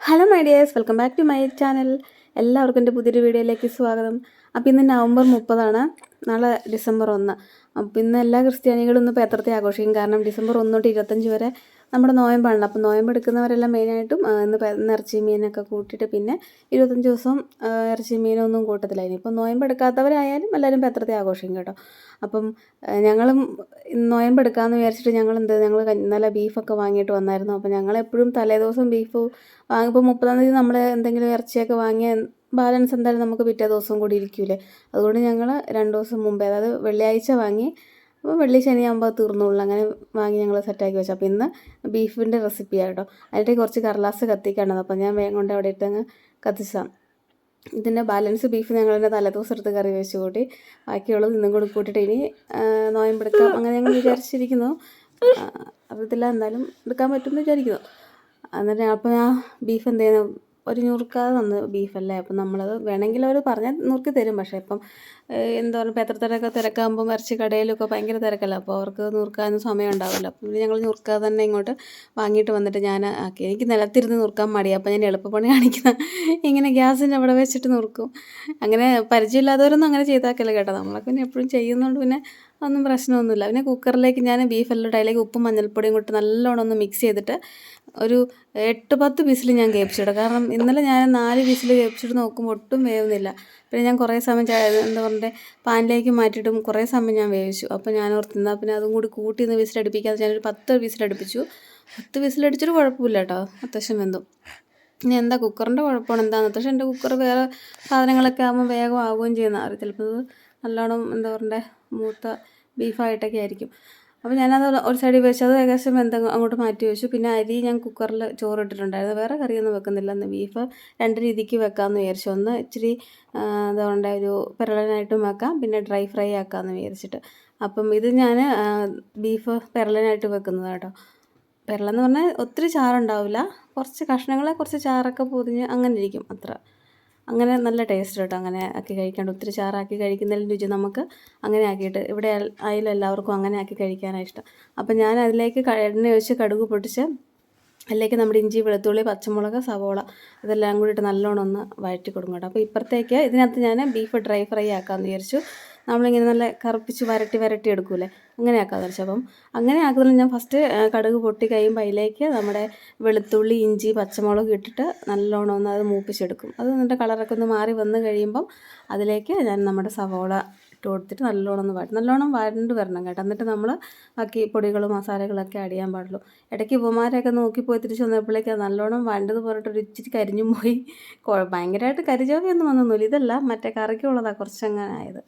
Hello my dears welcome back to my channel. എല്ലാവർക്കും എന്റെ പുതിയൊരു വീഡിയോയിലേക്ക് സ്വാഗതം. അപ്പോൾ ഇന്ന് നവംബർ മുപ്പതാണ് നാളെ ഡിസംബർ ഒന്ന്. അപ്പോൾ ഇന്ന് എല്ലാ ക്രിസ്ത്യാനികളും ഇന്ന് പേത്രത്തെ ആഘോഷിക്കും. കാരണം ഡിസംബർ ഒന്ന് തൊട്ട് ഇരുപത്തഞ്ച് വരെ നമ്മുടെ നോയമ്പാണല്ലോ. അപ്പോൾ നോയമ്പ് എടുക്കുന്നവരെല്ലാം മെയിനായിട്ടും ഇന്ന് ഇറച്ചി മീനൊക്കെ കൂട്ടിയിട്ട് പിന്നെ ഇരുപത്തഞ്ച് ദിവസം ഇറച്ചി മീനൊന്നും കൂട്ടത്തില്ല ഇനിയിപ്പോൾ നോയമ്പ് എടുക്കാത്തവരായാലും എല്ലാവരും പത്രത്തെ ആഘോഷിക്കും കേട്ടോ. അപ്പം ഞങ്ങളും നോയമ്പ് എടുക്കാമെന്ന് വിചാരിച്ചിട്ട് ഞങ്ങൾ എന്ത് ഞങ്ങൾ നല്ല ബീഫൊക്കെ വാങ്ങിയിട്ട് വന്നായിരുന്നു. അപ്പോൾ ഞങ്ങളെപ്പോഴും തലേദിവസം ബീഫ് വാങ്ങിപ്പോൾ മുപ്പതാം തീയതി നമ്മൾ എന്തെങ്കിലും ഇറച്ചിയൊക്കെ വാങ്ങിയ ബാലൻസ് എന്തായാലും നമുക്ക് പിറ്റേ ദിവസം കൂടി ഇരിക്കൂലേ. അതുകൊണ്ട് ഞങ്ങൾ രണ്ട് ദിവസം മുമ്പേ അതായത് വെള്ളിയാഴ്ച വാങ്ങി അപ്പോൾ വെള്ളി ശനിയാകുമ്പോൾ തീർന്നുള്ളൂ അങ്ങനെ വാങ്ങി ഞങ്ങൾ സെറ്റാക്കി വെച്ചു. അപ്പോൾ ഇന്ന് ബീഫിന്റെ റെസിപ്പിയാണ് കേട്ടോ. അതിന്റെ കുറച്ച് കടലാസ് കത്തിക്കാണത് അപ്പോൾ ഞാൻ വേഗം കൊണ്ട് അവിടെ ഇട്ടങ്ങ് കത്തിച്ചതാണ് ഇതിന്റെ ബാലൻസ് ബീഫ് ഞങ്ങൾ തന്നെ തലേദിവസം എടുത്ത് കറി വെച്ച് കൂട്ടി ബാക്കിയുള്ളത് ഇന്നും കൂടി കൂട്ടിയിട്ട് ഇനി നോയമ്പെടുക്കാം അങ്ങനെ ഞങ്ങൾ വിചാരിച്ചിരിക്കുന്നു. അറിയത്തില്ല. എന്തായാലും എടുക്കാൻ പറ്റുമെന്ന് വിചാരിക്കുന്നു. എന്നിട്ട് അപ്പോൾ ഞാൻ ബീഫ് എന്ത് ചെയ്യുന്നു? ഒരു നുറുക്കാതെ തന്ന് ബീഫല്ലേ? അപ്പം നമ്മളത് വേണമെങ്കിൽ അവർ പറഞ്ഞാൽ നുറുക്കി തരും. പക്ഷേ ഇപ്പം എന്താ പറയുക പേത്രത്തിലൊക്കെ തിരക്കാകുമ്പോൾ ഇറച്ചി കടയിലൊക്കെ ഭയങ്കര തിരക്കല്ല? അപ്പോൾ അവർക്ക് നുറുക്കാനൊന്നും സമയം ഉണ്ടാവില്ല. അപ്പം ഞങ്ങൾ നുറുക്കാതെ തന്നെ ഇങ്ങോട്ട് വാങ്ങിയിട്ട് വന്നിട്ട് ഞാൻ ആക്കി. എനിക്ക് നിലത്തിരുന്ന് നുറുക്കാൻ മടി അപ്പം ഞാൻ എളുപ്പപ്പണി കാണിക്കുന്ന ഇങ്ങനെ ഗ്യാസിന്റെ അവിടെ വെച്ചിട്ട് നുറുക്കും. അങ്ങനെ പരിചയമില്ലാത്തവരൊന്നും അങ്ങനെ ചെയ്താക്കല്ല കേട്ടോ. നമ്മളൊക്കെ പിന്നെ എപ്പോഴും ചെയ്യുന്നതുകൊണ്ട് പിന്നെ ഒന്നും പ്രശ്നമൊന്നുമില്ല. പിന്നെ കുക്കറിലേക്ക് ഞാൻ ബീഫ് എല്ലാം ഇട്ട് അതിലേക്ക് ഉപ്പും മഞ്ഞൾപ്പൊടിയും കൂട്ടി നല്ലോണം ഒന്ന് മിക്സ് ചെയ്തിട്ട് ഒരു എട്ട് പത്ത് വിസിൽ ഞാൻ കേൾപ്പിച്ചിടും കാരണം ഇന്നലെ ഞാൻ നാല് വിസിൽ കേൾപ്പിച്ചിട്ട് നോക്കുമ്പോൾ ഒട്ടും വേവുന്നില്ല. പിന്നെ ഞാൻ കുറേ സമയം എന്താ പറയുക പാനിലേക്ക് മാറ്റിയിട്ടും കുറേ സമയം ഞാൻ വേവിച്ചു. അപ്പോൾ ഞാൻ ഓർത്തുന്ന പിന്നെ അതും കൂടി കൂട്ടി ഒന്ന് വിസിലടിപ്പിക്കാതെ ഞാനൊരു പത്ത് വിസിലടുപ്പിച്ചു പത്ത് വിസിലടിച്ചൊരു കുഴപ്പമില്ല കേട്ടോ. അത്യാവശ്യം വെന്തു. ഇനി എന്താ കുക്കറിന്റെ കുഴപ്പമാണ് എന്താണെന്ന് പക്ഷേ എന്റെ കുക്കർ വേറെ സാധനങ്ങളൊക്കെ ആകുമ്പോൾ വേഗം ആവുകയും ചെയ്യുന്ന. അറിയാം ചിലപ്പോൾ നല്ലോണം എന്താ പറയണ്ടേ? മൂത്ത ബീഫായിട്ടൊക്കെ ആയിരിക്കും. അപ്പോൾ ഞാനത് ഒരു സൈഡിൽ വെച്ചു അത് ഏകദേശം എന്താ അങ്ങോട്ട് മാറ്റി വെച്ചു. പിന്നെ അരി ഞാൻ കുക്കറിൽ ചോറ് ഇട്ടിട്ടുണ്ടായിരുന്നു വേറെ കറിയൊന്നും വെക്കുന്നില്ല. അന്ന് ബീഫ് രണ്ട് രീതിക്ക് വെക്കാമെന്ന് വിചാരിച്ചു. ഒന്ന് ഇച്ചിരി എന്താ പറയുക ഒരു പെരളനായിട്ടും വെക്കാം. പിന്നെ ഡ്രൈ ഫ്രൈ ആക്കാമെന്ന് വിചാരിച്ചിട്ട്. അപ്പം ഇത് ഞാൻ ബീഫ് പെരളനായിട്ട് വെക്കുന്നത് കേട്ടോ പെരളെന്ന് പറഞ്ഞാൽ ഒത്തിരി ചാറുണ്ടാവില്ല കുറച്ച് കഷ്ണങ്ങളെ കുറച്ച് ചാറൊക്കെ പൊതിഞ്ഞ് അങ്ങനെ ഇരിക്കും അത്ര. അങ്ങനെ നല്ല ടേസ്റ്റ് കേട്ടോ അങ്ങനെ ആക്കി കഴിക്കാണ്ട്. ഒത്തിരി ചാറാക്കി കഴിക്കുന്നതിന്റെ രുചി നമുക്ക് അങ്ങനെ ആക്കിയിട്ട് ഇവിടെ ആയാലും എല്ലാവർക്കും അങ്ങനെ ആക്കി കഴിക്കാനാണ് ഇഷ്ടം. അപ്പം ഞാൻ അതിലേക്ക് എണ്ണ ഒഴിച്ച് കടുക് പൊട്ടിച്ച് അതിലേക്ക് നമ്മുടെ ഇഞ്ചി വെളുത്തുള്ളി പച്ചമുളക് സവോള ഇതെല്ലാം കൂടി ഇട്ട് നല്ലോണം ഒന്ന് വഴറ്റി കൊടുക്കും കേട്ടോ അപ്പോൾ ഇപ്പുറത്തേക്ക് ഇതിനകത്ത് ഞാൻ ബീഫ് ഡ്രൈ ഫ്രൈ ആക്കാമെന്ന് വിചാരിച്ചു. നമ്മളിങ്ങനെ നല്ല കറുപ്പിച്ച് വരട്ടി വരട്ടി എടുക്കൂലേ അങ്ങനെ ആക്കാം വിചാരിച്ചു അപ്പം അങ്ങനെ ആക്കുന്നതിൽ ഞാൻ ഫസ്റ്റ് കടുക് പൊട്ടി കഴിയുമ്പോൾ അതിലേക്ക് നമ്മുടെ വെളുത്തുള്ളി ഇഞ്ചി പച്ചമുളക് ഇട്ടിട്ട് നല്ലോണം ഒന്ന് അത് മൂപ്പിച്ചെടുക്കും. അത് എന്നിട്ട് കളറൊക്കെ ഒന്ന് മാറി വന്ന് കഴിയുമ്പം അതിലേക്ക് ഞാൻ നമ്മുടെ സവോള ഇട്ട് കൊടുത്തിട്ട് നല്ലോണം ഒന്ന് വാട്ടും നല്ലോണം വരണ്ട് വരണം കേട്ടോ. എന്നിട്ട് നമ്മൾ ബാക്കി പൊടികളും മസാലകളൊക്കെ ആഡ് ചെയ്യാൻ പാടുള്ളൂ. ഇടയ്ക്ക് ഉപമാരൊക്കെ നോക്കി പോയി തിരിച്ച് വന്നപ്പോഴേക്ക് നല്ലോണം വരണ്ടത് പോലെ ഒരു ഇച്ചിരി കരിഞ്ഞും പോയി. ഭയങ്കരമായിട്ട് കരിചോവിയൊന്നും വന്നൊന്നുമില്ല. ഇതല്ല മറ്റേ കറിക്കുള്ളതാണ് കുറച്ചങ്ങനെ ആയത്.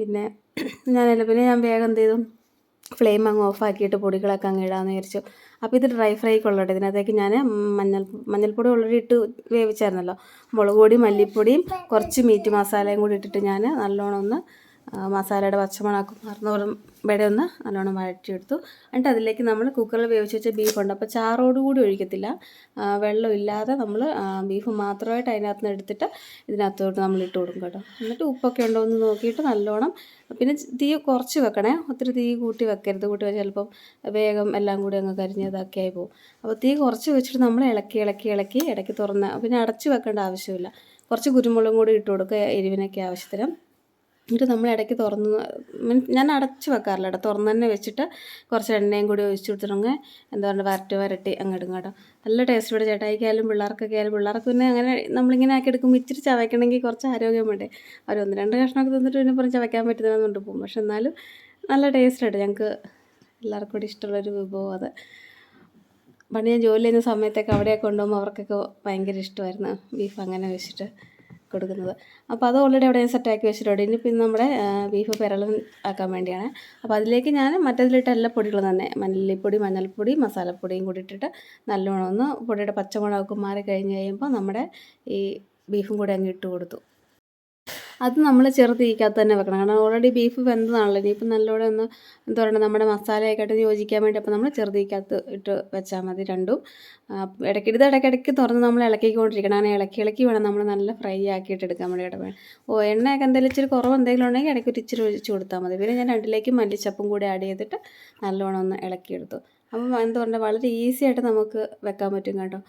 പിന്നെ ഞാനല്ല പിന്നെ ഞാൻ വേഗം എന്ത് ചെയ്തു? ഫ്ലെയിം അങ്ങ് ഓഫാക്കിയിട്ട് പൊടികളൊക്കെ അങ്ങ് ഇടാമെന്ന് വിചാരിച്ചു. അപ്പോൾ ഇത് ഡ്രൈ ഫ്രൈക്കുള്ളത് ഇതിനകത്തേക്ക് ഞാൻ മഞ്ഞൾ മഞ്ഞൾപ്പൊടി ഓൾറെഡി ഇട്ട് വേവിച്ചായിരുന്നല്ലോ. മുളക് പൊടി മല്ലിപ്പൊടിയും കുറച്ച് മീറ്റ് മസാലയും കൂടി ഇട്ടിട്ട് ഞാൻ നല്ലോണം ഒന്ന് മസാലയുടെ പച്ചമുളകും മറന്നോളം ഇവിടെ ഒന്ന് നല്ലോണം വഴറ്റിയെടുത്തു. എന്നിട്ട് അതിലേക്ക് നമ്മൾ കുക്കറിൽ വേവിച്ച് വെച്ച ബീഫുണ്ട് അപ്പോൾ ചാറോടുകൂടി ഒഴിക്കത്തില്ല. വെള്ളമില്ലാതെ നമ്മൾ ബീഫ് മാത്രമായിട്ട് അതിനകത്ത് നിന്ന് എടുത്തിട്ട് ഇതിനകത്തോട്ട് നമ്മൾ ഇട്ട് കൊടുക്കും കേട്ടോ. എന്നിട്ട് ഉപ്പൊക്കെ ഉണ്ടോ എന്ന് നോക്കിയിട്ട് നല്ലോണം പിന്നെ തീ കുറച്ച് വെക്കണേ. ഒത്തിരി തീ കൂട്ടി വെക്കരുത്. കൂട്ടി വെച്ചാൽ ചിലപ്പം വേഗം എല്ലാം കൂടി അങ്ങ് കരിഞ്ഞ് ആയി പോകും. അപ്പോൾ തീ കുറച്ച് വെച്ചിട്ട് നമ്മൾ ഇളക്കി ഇളക്കി ഇളക്കി ഇടയ്ക്ക് തുറന്ന് പിന്നെ അടച്ച് വെക്കേണ്ട ആവശ്യമില്ല. കുറച്ച് കുരുമുളകും കൂടി ഇട്ട് കൊടുക്കുക എരിവിനൊക്കെ ആവശ്യത്തിന്. എന്നിട്ട് നമ്മൾ ഇടയ്ക്ക് തുറന്ന് ഞാൻ അടച്ച് വെക്കാറില്ല കേട്ടോ. തുറന്ന് തന്നെ വെച്ചിട്ട് കുറച്ച് എണ്ണയും കൂടി ഒഴിച്ച് കൊടുത്തിട്ടങ്ങ് എന്താ പറയുക വരട്ടി വരട്ടി അങ്ങോട്ടും ഇങ്ങോട്ടും നല്ല ടേസ്റ്റ് ഇവിടെ ചേട്ടായിക്കായാലും പിള്ളേർക്കൊക്കെ ആയാലും പിള്ളേർക്ക് പിന്നെ അങ്ങനെ നമ്മളിങ്ങനെ ആക്കി എടുക്കുമ്പോൾ ഇച്ചിരി ചവയ്ക്കണമെങ്കിൽ കുറച്ച് ആരോഗ്യം വേണ്ടേ. അവർ ഒന്ന് രണ്ട് കഷ്ണമൊക്കെ തിന്നിട്ട് പിന്നെ പറഞ്ഞ് ചവയ്ക്കാൻ പറ്റുന്നതുകൊണ്ട് പോകും. പക്ഷെ എന്നാലും നല്ല ടേസ്റ്റ് ആയിട്ട് ഞങ്ങൾക്ക് എല്ലാവർക്കും കൂടി ഇഷ്ടമുള്ളൊരു വിഭവം അത്. പണ്ട് ഞാൻ ജോലി ചെയ്യുന്ന സമയത്തൊക്കെ അവിടെയൊക്കെ കൊണ്ടുപോകുമ്പോൾ അവർക്കൊക്കെ ഭയങ്കര ഇഷ്ടമായിരുന്നു. ബീഫ് അങ്ങനെ വെച്ചിട്ട്. കൊടുക്കുന്നത്. അപ്പോൾ അത് ഓൾറെഡി അവിടെ ഞാൻ സെറ്റാക്കി വെച്ചിട്ടുണ്ട്. ഇനി പിന്നെ നമ്മുടെ ബീഫ് പെരളൻ ആക്കാൻ വേണ്ടിയാണ്. അപ്പോൾ അതിലേക്ക് ഞാൻ മറ്റേതിലിട്ട എല്ലാ പൊടികളും തന്നെ മല്ലിപ്പൊടി മഞ്ഞൾപ്പൊടി മസാലപ്പൊടിയും കൂടി ഇട്ടിട്ട് നല്ലോണം ഒന്ന് പൊടിയുടെ പച്ചമുളകൊക്കെ മാറി കഴിഞ്ഞ് കഴിയുമ്പോൾ നമ്മുടെ ഈ ബീഫും കൂടി അങ്ങ് ഇട്ട് കൊടുത്തു. അത് നമ്മൾ ചെറുത് തീക്കകത്ത് തന്നെ വെക്കണം. കാരണം ഓൾറെഡി ബീഫ് വെന്തതാണല്ലോ. ഇനിയിപ്പോൾ നല്ലോണം ഒന്ന് എന്താ പറയുക നമ്മുടെ മസാലയൊക്കെ ആയിട്ട് യോജിക്കാൻ വേണ്ടി അപ്പോൾ നമ്മൾ ചെറുതീക്കകത്ത് ഇട്ട് വെച്ചാൽ മതി രണ്ടും. ഇടയ്ക്ക് ഇത് ഇടയ്ക്കിടയ്ക്ക് തുറന്ന് നമ്മൾ ഇളക്കിക്കൊണ്ടിരിക്കണം. അങ്ങനെ ഇളക്കി ഇളക്കി വേണം നമ്മൾ നല്ല ഫ്രൈ ആക്കിയിട്ട് എടുക്കാൻ വേണ്ടി ഇടവേണം ഓ എണ്ണയൊക്കെ എന്തെങ്കിലും ഇച്ചിരി കുറവ് എന്തെങ്കിലും ഉണ്ടെങ്കിൽ ഇടയ്ക്ക് ഒരു ഇച്ചിരി ഒഴിച്ച് കൊടുത്താൽ മതി. പിന്നെ ഞാൻ രണ്ടിലേക്ക് മല്ലിച്ചപ്പും കൂടി ആഡ് ചെയ്തിട്ട് നല്ലോണം ഒന്ന് ഇളക്കിയെടുത്തു. അപ്പം എന്താ പറയുക വളരെ ഈസി ആയിട്ട് നമുക്ക് വെക്കാൻ പറ്റും കേട്ടോ.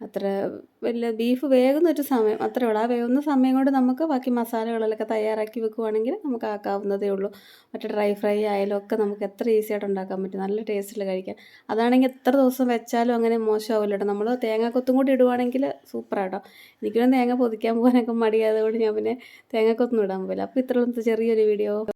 അത്ര വലിയ ബീഫ് വേകുന്ന ഒരു സമയം അത്രേ ഉള്ളൂ. ആ വേകുന്ന സമയം കൊണ്ട് നമുക്ക് ബാക്കി മസാലകളൊക്കെ തയ്യാറാക്കി വെക്കുവാണെങ്കിൽ നമുക്ക് ആക്കാവുന്നതേ ഉള്ളൂ. മറ്റേ ഡ്രൈ ഫ്രൈ ആയാലും ഒക്കെ നമുക്ക് എത്ര ഈസി ആയിട്ട് ഉണ്ടാക്കാൻ പറ്റും. നല്ല ടേസ്റ്റിൽ കഴിക്കാൻ. അതാണെങ്കിൽ എത്ര ദിവസം വെച്ചാലും അങ്ങനെ മോശമാവില്ല നമ്മൾ തേങ്ങ കൊത്തും കൂടി ഇടുവാണെങ്കിൽ സൂപ്പറാട്ടോ എനിക്കൊന്നും തേങ്ങ പൊതിക്കാൻ പോകാനൊക്കെ മടിയായതുകൊണ്ട് ഞാൻ പിന്നെ തേങ്ങ ഇടാൻ പോകില്ല അപ്പോൾ ഇത്രയുള്ള ചെറിയൊരു വീഡിയോ